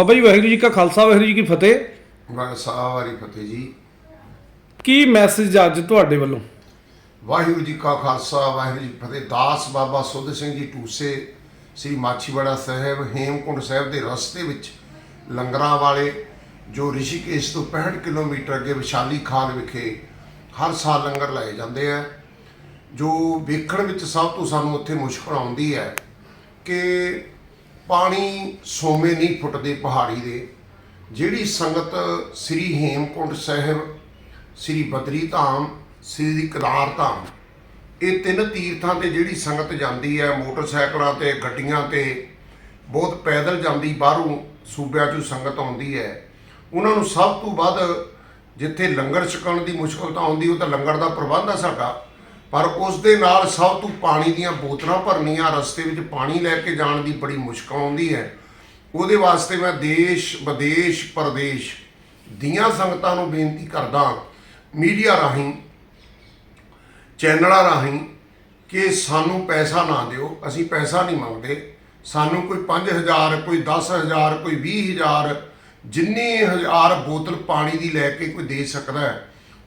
ਬਾਬਾ ਜੀ ਵਾਹਿਗੁਰੂ ਜੀ ਕਾ ਖਾਲਸਾ ਵਾਹਿਗੁਰੂ ਜੀ ਕੀ ਫਤਿਹ। ਵਾਹਿਗੁਰੂ ਵਾਰੀ ਫਤਿਹ ਜੀ। ਕੀ ਮੈਸੇਜ ਅੱਜ ਤੁਹਾਡੇ ਵੱਲੋਂ? ਵਾਹਿਗੁਰੂ ਜੀ ਕਾ ਖਾਲਸਾ ਵਾਹਿਗੁਰੂ ਜੀ ਫਤਿਹ। ਦਾਸ ਬਾਬਾ ਸੁੱਧ ਸਿੰਘ ਜੀ ਟੂਸੇ ਸ੍ਰੀ ਮਾਛੀਵਾੜਾ ਸਾਹਿਬ ਹੇਮਕੁੰਡ ਸਾਹਿਬ ਦੇ ਰਸਤੇ ਵਿੱਚ ਲੰਗਰਾਂ ਵਾਲੇ ਜੋ ਰਿਸ਼ੀਕੇਸ਼ ਤੋਂ 65 ਕਿਲੋਮੀਟਰ ਅੱਗੇ ਵਿਸ਼ਾਲੀ ਖਾਲ ਵਿਖੇ ਹਰ ਸਾਲ ਲੰਗਰ ਲਾਏ ਜਾਂਦੇ ਆ। ਜੋ ਵੇਖਣ ਵਿੱਚ ਸਭ ਤੋਂ ਸਾਨੂੰ ਉੱਥੇ ਮੁਸ਼ਕਲ ਆਉਂਦੀ ਹੈ ਕਿ ਪਾਣੀ ਸੋਮੇ ਨਹੀਂ ਫੁੱਟਦੇ ਪਹਾੜੀ ਦੇ। ਜਿਹੜੀ ਸੰਗਤ ਸ੍ਰੀ ਹੇਮਕੁੰਟ ਸਾਹਿਬ, ਸ੍ਰੀ ਬਦਰੀ ਧਾਮ, ਸ੍ਰੀ ਕੇਦਾਰ ਧਾਮ, ਇਹ ਤਿੰਨ ਤੀਰਥਾਂ ਤੇ ਜਿਹੜੀ ਸੰਗਤ ਜਾਂਦੀ ਹੈ, ਮੋਟਰਸਾਈਕਲਾਂ ਤੇ, ਗੱਡੀਆਂ ਤੇ, ਬਹੁਤ ਪੈਦਲ ਜਾਂਦੀ, ਬਾਹਰੋਂ ਸੂਬਿਆਂ 'ਚੋਂ ਸੰਗਤ ਆਉਂਦੀ ਹੈ। ਉਹਨਾਂ ਨੂੰ ਸਭ ਤੋਂ ਵੱਧ ਜਿੱਥੇ ਲੰਗਰ ਛਕਣ ਦੀ ਮੁਸ਼ਕਲ ਤਾਂ ਆਉਂਦੀ, ਉਹ ਤਾਂ ਲੰਗਰ ਦਾ ਪ੍ਰਬੰਧ ਆ ਸਾਡਾ। ਪਰ ਉਸ ਦੇ ਨਾਲ ਸਭ ਤੋਂ ਪਾਣੀ ਦੀਆਂ ਬੋਤਲਾਂ ਭਰਨੀਆਂ, ਰਸਤੇ ਵਿੱਚ ਪਾਣੀ ਲੈ ਕੇ ਜਾਣ ਦੀ ਬੜੀ ਮੁਸ਼ਕਲ ਆਉਂਦੀ ਹੈ। ਉਹਦੇ ਵਾਸਤੇ ਮੈਂ ਦੇਸ਼, ਵਿਦੇਸ਼, ਪ੍ਰਦੇਸ਼ ਦੀਆਂ ਸੰਗਤਾਂ ਨੂੰ ਬੇਨਤੀ ਕਰਦਾ ਮੀਡੀਆ ਰਾਹੀਂ, ਚੈਨਲਾਂ ਰਾਹੀਂ ਕਿ ਸਾਨੂੰ ਪੈਸਾ ਨਾ ਦਿਓ। ਅਸੀਂ ਪੈਸਾ ਨਹੀਂ ਮੰਗਦੇ। ਸਾਨੂੰ ਕੋਈ 5000 ਕੋਈ 10000 ਕੋਈ 20000 ਜਿੰਨੀ ਹਜ਼ਾਰ ਬੋਤਲ ਪਾਣੀ ਦੀ ਲੈ ਕੇ ਕੋਈ ਦੇ ਸਕਦਾ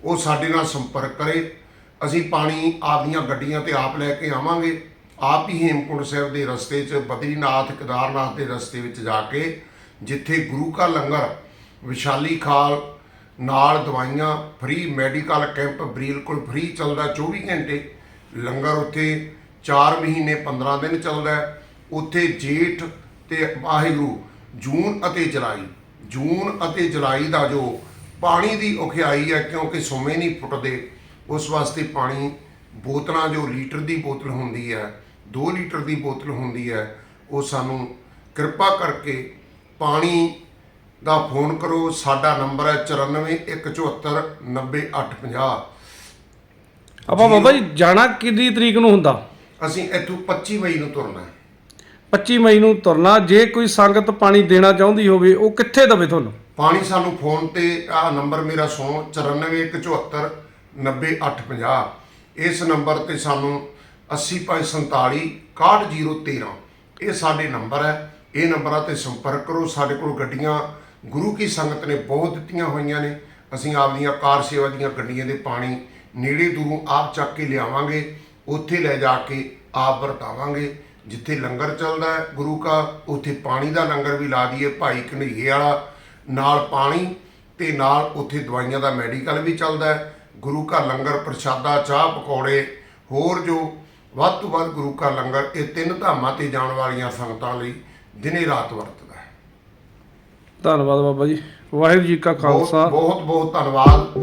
ਉਹ ਸਾਡੇ ਨਾਲ ਸੰਪਰਕ ਕਰੇ। ਅਸੀਂ ਪਾਣੀ ਆਪਦੀਆਂ ਗੱਡੀਆਂ ਤੇ ਆਪ ਲੈ ਕੇ ਆਵਾਂਗੇ। ਆਪ ਹੀ ਹੇਮਕੁੰਡ ਸਾਹਿਬ ਦੇ ਰਸਤੇ 'ਚ, ਬਦਰੀਨਾਥ, ਕੇਦਾਰਨਾਥ ਦੇ ਰਸਤੇ ਵਿੱਚ ਜਾ ਕੇ ਜਿੱਥੇ ਗੁਰੂ ਕਾ ਲੰਗਰ, ਵਿਸ਼ਾਲੀ ਖਾਲ, ਨਾਲ ਦਵਾਈਆਂ ਫ੍ਰੀ ਮੈਡੀਕਲ ਕੈਂਪ ਬਿਲਕੁਲ ਫ੍ਰੀ ਚੱਲਦਾ 24 ਘੰਟੇ। ਲੰਗਰ ਉੱਥੇ 4 ਮਹੀਨੇ 15 ਦਿਨ ਚੱਲਦਾ। ਉੱਥੇ ਜੇਠ ਤੇ ਵਾਹਿਗੁਰੂ ਜੂਨ ਅਤੇ ਜੁਲਾਈ, ਜੂਨ ਅਤੇ ਜੁਲਾਈ ਦਾ ਜੋ ਪਾਣੀ ਦੀ ਔਖਿਆਈ ਹੈ, ਕਿਉਂਕਿ ਸੋਮੇ ਨਹੀਂ ਫੁੱਟਦੇ ਉਸ ਵਾਸਤੇ ਪਾਣੀ ਬੋਤਲਾਂ ਜੋ ਲੀਟਰ ਦੀ ਬੋਤਲ ਹੁੰਦੀ ਹੈ 2 ਲੀਟਰ ਦੀ ਬੋਤਲ ਹੁੰਦੀ ਹੈ ਉਹ ਸਾਨੂੰ ਕਿਰਪਾ ਕਰਕੇ ਪਾਣੀ ਦਾ ਫੋਨ ਕਰੋ। ਸਾਡਾ ਨੰਬਰ ਹੈ 9417790850 ਆਪਾਂ ਬਾਬਾ ਜੀ ਜਾਣਾ ਕਿੰਨੀ ਤਰੀਕ ਨੂੰ ਹੁੰਦਾ? ਅਸੀਂ ਇੱਥੋਂ 25 ਮਈ ਨੂੰ ਤੁਰਨਾ 25 ਮਈ ਨੂੰ ਤੁਰਨਾ। ਜੇ ਕੋਈ ਸੰਗਤ ਪਾਣੀ ਦੇਣਾ ਚਾਹੁੰਦੀ ਹੋਵੇ ਉਹ ਕਿੱਥੇ ਦਵੇ ਤੁਹਾਨੂੰ? ਪਾਣੀ ਸਾਨੂੰ ਫੋਨ ਤੇ ਆ ਨੰਬਰ ਮੇਰਾ 100 9417 90850 ਇਸ ਨੰਬਰ ਤੇ ਸਾਨੂੰ 8547461013 ਇਹ ਸਾਡੇ ਨੰਬਰ ਹੈ। ਇਹ ਨੰਬਰਾਂ ਤੇ ਸੰਪਰਕ ਕਰੋ। ਸਾਡੇ ਕੋਲ ਗੱਡੀਆਂ ਗੁਰੂ ਕੀ ਸੰਗਤ ਨੇ ਬਹੁਤ ਦਿੱਤੀਆਂ ਹੋਈਆਂ ਨੇ। ਅਸੀਂ ਆਪਦੀਆਂ ਕਾਰ ਸੇਵਾ ਦੀਆਂ ਗੱਡੀਆਂ ਦੇ ਪਾਣੀ ਨੇੜੇ ਦੂਰੋਂ ਆਪ ਚੱਕ ਕੇ ਲਿਆਵਾਂਗੇ। ਉੱਥੇ ਲੈ ਜਾ ਕੇ ਆਪ ਵਰਤਾਵਾਂਗੇ। ਜਿੱਥੇ ਲੰਗਰ ਚੱਲਦਾ ਗੁਰੂ ਕਾ, ਉੱਥੇ ਪਾਣੀ ਦਾ ਲੰਗਰ ਵੀ ਲਾ ਦਈਏ ਭਾਈ ਕਨਈਏ ਵਾਲਾ। ਨਾਲ ਪਾਣੀ ਤੇ ਨਾਲ ਉੱਥੇ ਦਵਾਈਆਂ ਦਾ ਮੈਡੀਕਲ ਵੀ ਚੱਲਦਾ ਗੁਰੂ ਕਾ ਲੰਗਰ ਪ੍ਰਸ਼ਾਦਾ ਚਾਹ ਪਕੌੜੇ ਹੋਰ ਜੋ ਵੱਧ ਤੋਂ ਵੱਧ ਗੁਰੂ ਕਾ ਲੰਗਰ ਇਹ ਤਿੰਨ ਧਾਮਾਂ ਤੇ ਜਾਣ ਵਾਲੀਆਂ ਸੰਗਤਾਂ ਲਈ ਦਿਨੇ ਰਾਤ ਵਰਤਦਾ ਹੈ। ਧੰਨਵਾਦ ਬਾਬਾ ਜੀ। ਵਾਹਿਗੁਰੂ ਜੀ ਕਾ ਖਾਲਸਾ। ਬਹੁਤ ਬਹੁਤ ਧੰਨਵਾਦ।